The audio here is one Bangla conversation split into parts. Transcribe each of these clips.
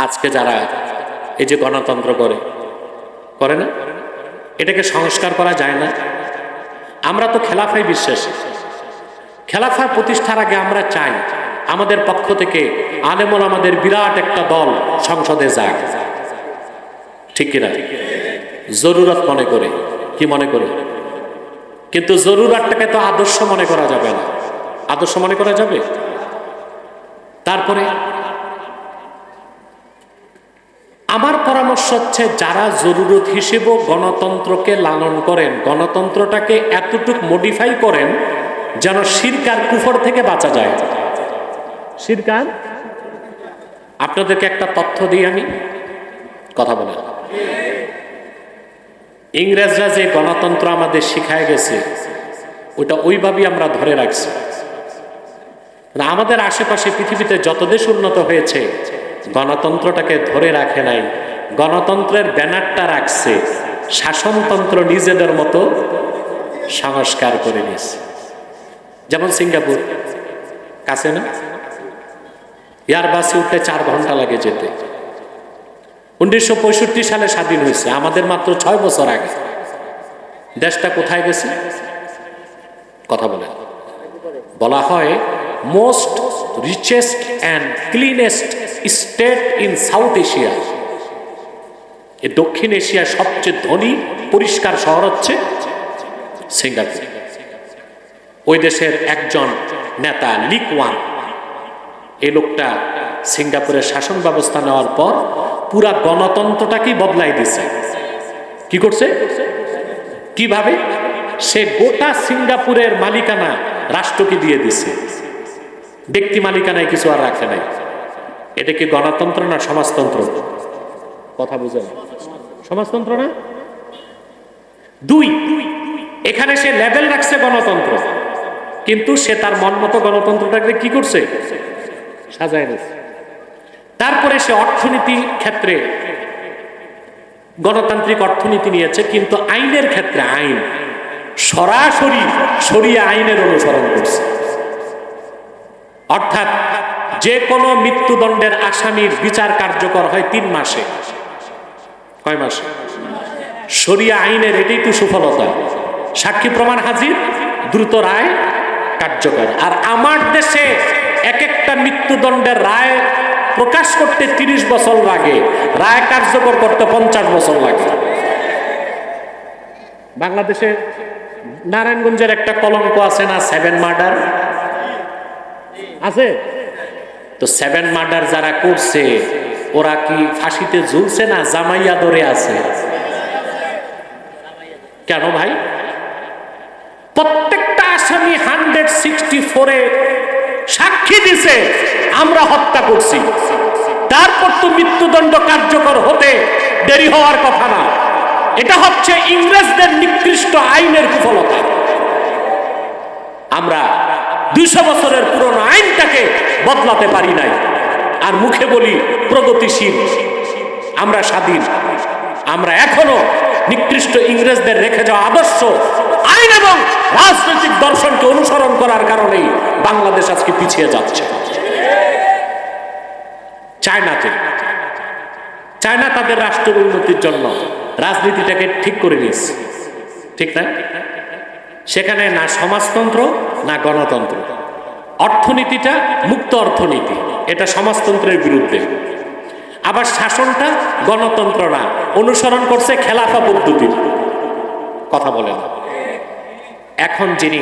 আজকে যারা এই যে গণতন্ত্র করে করে না? এটাকে সংস্কার করা যায় না। আমরা তো খেলাফায় বিশ্বাসী। খেলাফা প্রতিষ্ঠার আগে আমরা চাই আমাদের পক্ষ থেকে আলেমন আমাদের বিরাট একটা দল সংসদে যাক। ঠিক কিনা? জরুরত মনে করে। কি মনে করে? কিন্তু জরুরতটাকে তো আদর্শ মনে করা যাবে না। আদর্শ মনে করা যাবে? তারপরে আমার পরামর্শ হচ্ছে যারা জরুরত হিসেবে গণতন্ত্রকে লালন করেন, গণতন্ত্রটাকে এতটুক মডিফাই করেন যেন শিরকার কুফর থেকে বাঁচা যায়। শিরকার আপনাদেরকে একটা তথ্য দিই আমি। কথা বলেন। ইংরেজরা যে গণতন্ত্র আমাদের শিখায় গেছে, ওটা ওইভাবেই আমরা ধরে রাখছি। আমাদের আশেপাশে পৃথিবীতে যত দেশ উন্নত হয়েছে, গণতন্ত্রটাকে ধরে রাখে নাই। গণতন্ত্রের ব্যানারটা রাখছে, শাসনতন্ত্র নিজেদের মতো সংস্কার করে নিয়েছে। যেমন সিঙ্গাপুর, কাছে না? এয়ারবাসে উঠতে চার ঘণ্টা লাগে যেতে। উনিশশো পঁয়ষট্টি সালে স্বাধীন হয়েছে, আমাদের মাত্র ছয় বছর আগে। দেশটা কোথায় গেছে? কথা বলেন। বলা হয় most richest and cleanest state in South Asia দক্ষিণ এশিয়ার সবচেয়ে ধনী পরিষ্কার শহর হচ্ছে সিঙ্গাপুর। ওই দেশের একজন নেতা লিক ওয়ান এই লোকটা সিঙ্গাপুরের শাসন ব্যবস্থা নেওয়ার পর পুরা গণতন্ত্রটাকেই বদলাই দিছে কি করছে? কীভাবে? সে গোটা সিঙ্গাপুরের মালিকানা রাষ্ট্রকে দিয়ে দিছে ব্যক্তি মালিকানায় কিছু আর রাখে নাই। এটা কি গণতন্ত্র না সমাজতন্ত্র? কথা বুঝেন সমাজতন্ত্র না? দুই, এখানে সে লেভেল রাখছে গণতন্ত্র। কিন্তু সে তার মন মতো গণতন্ত্রটাকে কি করছে? সাজায় নিচ্ছে তারপরে সে অর্থনীতি ক্ষেত্রে গণতান্ত্রিক অর্থনীতি নিয়েছে, কিন্তু আইনের ক্ষেত্রে আইন সরাসরি সরিয়ে আইনের অনুসরণ করছে। অর্থাৎ যে কোনো মৃত্যুদণ্ডের আসামির বিচার কার্যকর হয় তিন মাসে। কয় মাসে? সরিয়া আইনের এটাই তো সুফলতা। সাক্ষী প্রমাণ হাজির, দ্রুত রায় কার্যকর। আর আমার দেশে এক একটা মৃত্যুদণ্ডের রায় প্রকাশ করতে তিরিশ বছর লাগে, রায় কার্যকর করতে পঞ্চাশ বছর লাগে। বাংলাদেশে নারায়ণগঞ্জের একটা কলঙ্ক আছে না সেভেন মার্ডার আছে? তো সেভেন মার্ডার যারা করছে ওরা কি ফাঁসিতে ঝুলছে না জামাইয়া ধরে আছে? কেন ভাই? প্রত্যেকটা আসামি হান্ড্রেড সিক্সটি ফোরে সাক্ষী দিছে, আমরা হত্যা করছি। তারপর তো মৃত্যুদণ্ড কার্যকর হতে দেরি হওয়ার কথা না। এটা হচ্ছে ইংরেজদের নিকৃষ্ট আইনের কুফলতা। আমরা দুইশো বছরের পুরনো আইনটাকে বদলাতে পারি নাই। আর মুখে বলি প্রগতিশীল। আমরা স্বাধীন। আমরা এখনও নিকৃষ্ট ইংরেজদের রেখে যাওয়া আদর্শ, আইন এবং রাজনৈতিক দর্শনকে অনুসরণ করার কারণেই বাংলাদেশ আজকে পিছিয়ে যাচ্ছে। চায়নাতে চায়না তাদের রাষ্ট্র উন্নতির জন্য রাজনীতিটাকে ঠিক করে নিয়েছে। ঠিক না? সেখানে না সমাজতন্ত্র, না গণতন্ত্র। অর্থনীতিটা মুক্ত অর্থনীতি। এটা সমাজতন্ত্রের বিরুদ্ধে। আবার শাসনটা গণতন্ত্র না, অনুসরণ করছে খেলাফা পদ্ধতির কথা বলেন। এখন যিনি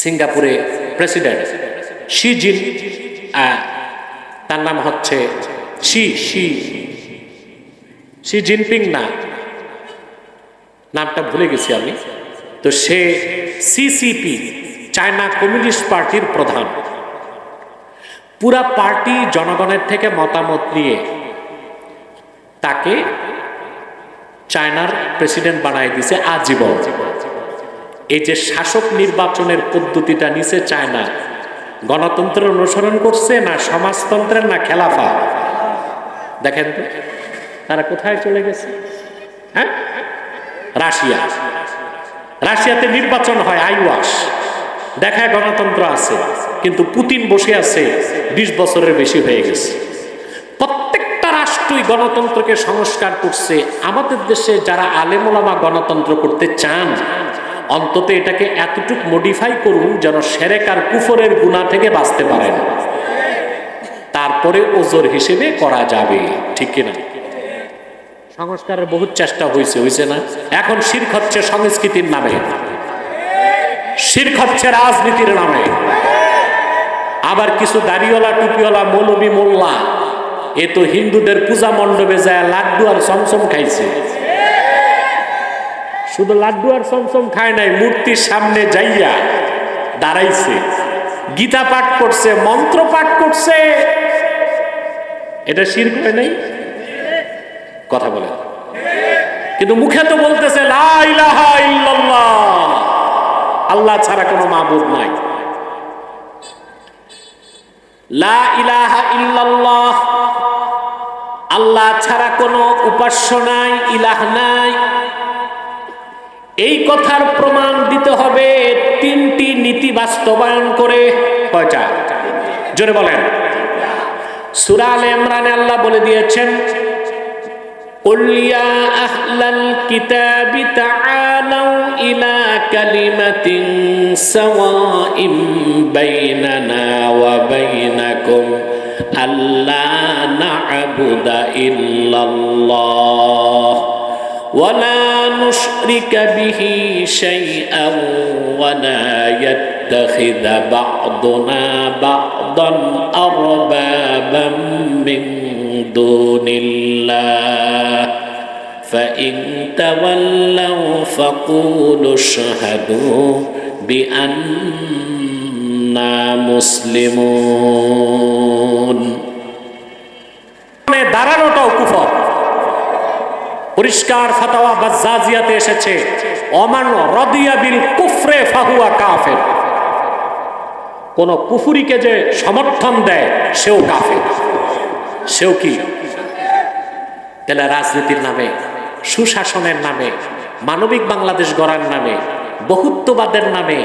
সিঙ্গাপুরে প্রেসিডেন্ট, শি জিন তার নাম হচ্ছে শি শি শি জিনপিং না। নামটা ভুলে গেছি আমি। তো সে সিসিপি চায়না কমিউনিস্ট পার্টির প্রধান। পুরা পার্টি জনগণের থেকে মতামত নিয়ে তাকে চায়নার প্রেসিডেন্ট বানায় দিছে আজীবন। এই যে শাসক নির্বাচনের পদ্ধতিটা নিছে চায়না গণতন্ত্রের অনুসরণ করছে না সমাজতন্ত্রের না খেলাফা? দেখেন তো, তারা কোথায় চলে গেছে? হ্যাঁ? রাশিয়া। রাশিয়াতে নির্বাচন হয়, আইওয়াস। দেখায় গণতন্ত্র আছে। কিন্তু পুতিন বসে আছে বিশ বছরের বেশি হয়ে গেছে। প্রত্যেক রাষ্ট্রই গণতন্ত্রকে সংস্কার করছে। আমাদের দেশে যারা আলেমোলামা গণতন্ত্র করতে চান, অন্তত এটাকে এতটুক মডিফাই করুন যেন সেরেকার কুফরের গুণা থেকে বাঁচতে পারেন। তারপরে ওজোর হিসেবে করা যাবে, ঠিক কিনা? সংস্কারের বহুত চেষ্টা হয়েছে হয়েছে না? এখন শির্ক হচ্ছে সংস্কৃতির নামে। শির্ক হচ্ছে রাজনীতির নামে। আবার কিছু দাড়িওয়ালা, টুপিওয়ালা, মৌলবী, মোল্লা। এ তো হিন্দুদের পূজা মণ্ডপে যায়, লাড্ডু আর চমচম খাইছে। শুধু লাড্ডু আর চমচম খায় নাই, মূর্তির সামনে যাইয়া দাঁড়াইছে। গীতা পাঠ করছে, মন্ত্র পাঠ করছে। এটা শির করে নাই? কথা বলে। কিন্তু মুখে তো বলতেছে আল্লাহ ছাড়া কোনো মাবুদ নাই। আল্লাহ ছাড়া কোনো উপাস্য নাই ইলাহ নাই এই কথার প্রমাণ দিতে হবে তিনটি নীতি বাস্তবায়ন করে কয়টা জোরে বলেন সুরাল ইমরানে আল্লাহ বলে দিয়েছেন قل يا أهل الكتاب تعالوا إلى كلمة سواء بيننا وبينكم ألا نعبد إلا الله ولا نشرك به شيئا ولا يتخذ بعضنا بعضا أربابا من دون الله فإن تولوا فقولوا اشهدوا বিআন্না মুসলিমুন। দাঁড়ানোটাও কুফর। পরিষ্কার ফাতাওয়া বাজ্জাজিয়াতে এসেছে। অমান রদিয়া বিল কুফরে ফাহুয়া কাফের। কোন কুফুরিকে যে সমর্থন দেয়, সেও কাফের। সেও কি? তাহলে রাজনীতির নামে, সুশাসনের নামে, মানবিক বাংলাদেশ গড়ার নামে বহুত্ববাদের নামে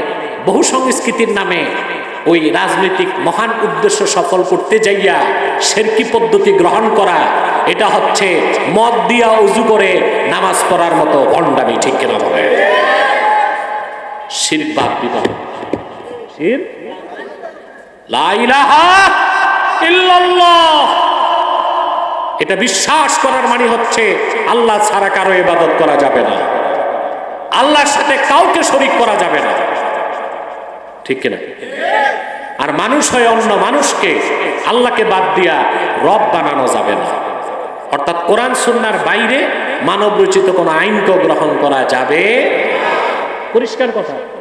বহু সংস্কৃতির নামে ওই রাজনৈতিক মহান উদ্দেশ্য সফল করতে যাইয়া সেরকি পদ্ধতি গ্রহণ করা, এটা হচ্ছে মদ দিয়া উজু করে নামাজ পড়ার মতো ভণ্ডামি, ঠিক কিনা বিবাহ শির এটা বিশ্বাস করার মানে হচ্ছে, আল্লাহ ছাড়া কারও ইবাদত করা যাবে না। আল্লাহর সাথে কাউকে শরিক করা যাবে না। ঠিক কিনা? আর মানুষ হয় অন্য মানুষকে আল্লাহকে বাদ দিয়া রব বানানো যাবে না। অর্থাৎ কোরআন সুন্নার বাইরে মানব রচিত কোনো আইনকে গ্রহণ করা যাবে পরিষ্কার কথা।